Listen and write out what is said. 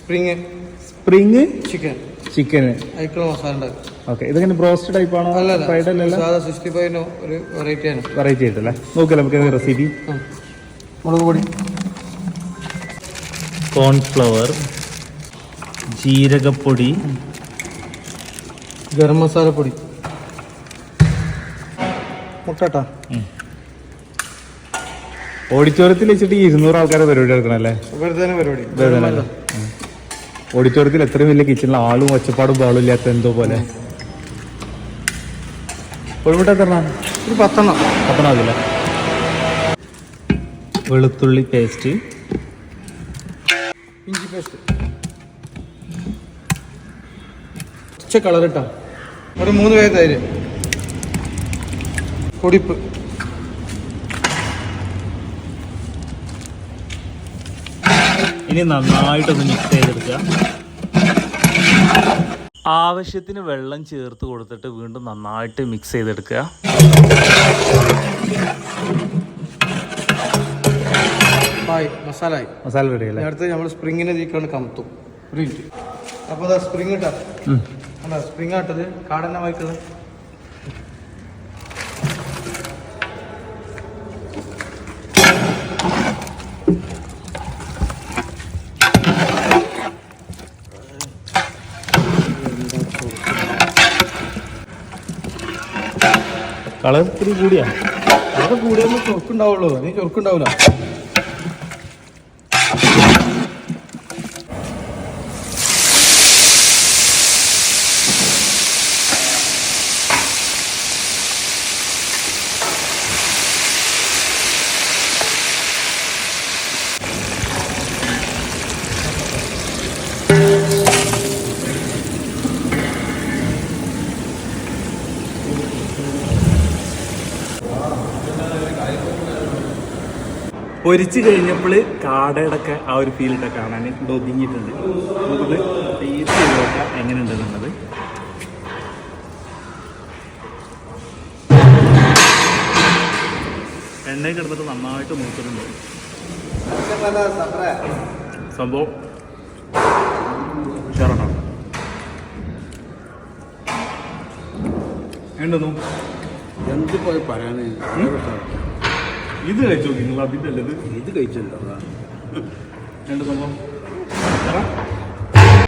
Spring spring chicken. Chicken അതിക്കുള്ള മസാല ഉണ്ടാക്കും. Okay ഇതെങ്ങനെ ബ്രോസ്റ്റ് ടൈപ്പ് ആണോ? ഫ്രൈഡ് അല്ല. അല്ലല്ലോ? സാധാ സിക്സ്റ്റി ഫൈവിന് ഒരു വെറൈറ്റി ആണ്. വെറൈറ്റി ആയിട്ടല്ലേ നോക്കിയാലോ നമുക്ക് റെസിപ്പി. മുളക് പൊടി. കോൺഫ്ലവർ ജീരകപ്പൊടി ഗരം മസാല പൊടി. മുട്ടട്ടാ ഓഡിറ്റോറിയത്തിൽ വെച്ചിട്ട് ഇരുന്നൂറ് ആൾക്കാരെ പരിപാടി എടുക്കണല്ലേ പരിപാടി. ഓഡിറ്റോറിയത്തിൽ എത്രയും വലിയ കിച്ചണിൽ ആളും ഒച്ചപ്പാടും ബാളും ഇല്ലാത്ത എന്തോ പോലെ. എത്ര ഒരു പത്തെണ്ണം. വെളുത്തുള്ളി പേസ്റ്റ് ഇഞ്ചി പേസ്റ്റ് ഉച്ച കളർ ഇട്ടാ? ഒരു മൂന്ന് പേര് തൈര്. പൊടിപ്പ്. ഇനി നന്നായിട്ടൊന്ന് മിക്സ് ചെയ്തെടുക്കുക. ആവശ്യത്തിന് വെള്ളം ചേർത്ത് കൊടുത്തിട്ട് വീണ്ടും നന്നായിട്ട് മിക്സ് ചെയ്തെടുക്കുക. മസാല മസാല റെഡി അടുത്ത് നമ്മൾ സ്പ്രിങ്ങിനെ തീക്കാണ് കമത്തും. അപ്പോൾ സ്പ്രിങ് ഇട്ടാ. സ്പ്രിങ് ആട്ടത്. കാടന്നെ വായിക്കുന്നത് കളർ ഇത്തിരി കൂടിയാ. അവിടെ കൂടിയൊന്നും ചൊറുക്കുണ്ടാവുള്ളൂ. നീ ചൊറുക്കുണ്ടാവില്ല പൊരിച്ച് കഴിഞ്ഞപ്പോൾ കാടയുടെ ഒക്കെ ആ ഒരു ഇട്ട കാണാൻ ഇവിടെ ഒതുങ്ങിയിട്ടുണ്ട്. നമുക്കൊന്ന് ടേസ്റ്റ് ചെയ്ത് നോക്കാം എങ്ങനെയുണ്ടെന്നുള്ളത്. എണ്ണയിൽ കിടന്നിട്ട് നന്നായിട്ട് മൂക്കുന്നുണ്ട് സംഭവം ഉഷാറാണോ. ഉണ്ടെന്നു എന്ത് പോയി പറയാന്? ഇത് കഴിച്ചു നിങ്ങൾ അതിന്റെ അല്ലത് ഇത് കഴിച്ചല്ലോ രണ്ട് സംഭവം.